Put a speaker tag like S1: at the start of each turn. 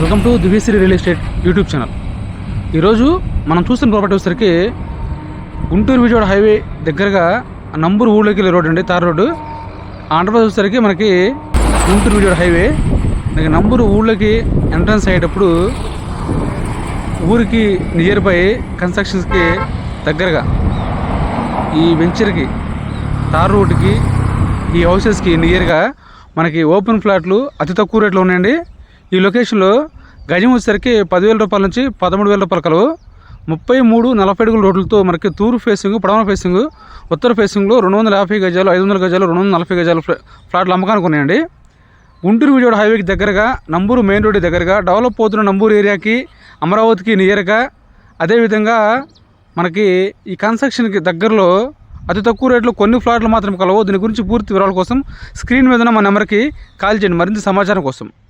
S1: Welcome to Divyasri real estate YouTube channel. ఈరోజు మనం చూస్తున్న ప్రాపర్టీ వచ్చేసరికి గుంటూరు విజయవాడ హైవే దగ్గరగా నంబూరు ఊళ్ళోకి వెళ్ళే రోడ్ అండి తార్ రోడ్డు. ఆంధ్రప్రదేశ్ వచ్చేసరికి మనకి గుంటూరు విజయవాడ హైవే. మనకి నంబూరు ఊళ్ళోకి ఎంట్రన్స్ అయ్యేటప్పుడు ఊరికి నియర్ బై కన్స్ట్రక్షన్స్కి దగ్గరగా ఈ వెంచర్కి తార్ రోడ్డుకి ఈ హౌసెస్కి నియర్గా మనకి ఓపెన్ ఫ్లాట్లు అతి తక్కువ రేట్లో ఉన్నాయండి. ఈ లొకేషన్లో గజం వచ్చేసరికి పదివేల రూపాయల నుంచి పదమూడు వేల రూపాయల కలవు. ముప్పై మూడు నలభై అడుగుల రోడ్లతో మనకి తూరు ఫేసింగ్ పడమర ఫేసింగ్ ఉత్తర ఫేసింగ్లో రెండు వందల యాభై గజాలు ఐదు వందల గజాలు రెండు వందల నలభై గజాలు ఫ్లాట్లు అమ్మకానికి ఉన్నాయండి. గుంటూరు విజయవాడ హైవేకి దగ్గరగా నంబూరు మెయిన్ రోడ్ దగ్గరగా డెవలప్ అవుతున్న నంబూరు ఏరియాకి అమరావతికి నియర్గా అదేవిధంగా మనకి ఈ కన్స్ట్రక్షన్కి దగ్గరలో అతి తక్కువ రేట్లో కొన్ని ఫ్లాట్లు మాత్రం కలవు. దీని గురించి పూర్తి వివరాల కోసం స్క్రీన్ మీద మా నెంబర్కి కాల్ చేయండి. మరింత సమాచారం కోసం.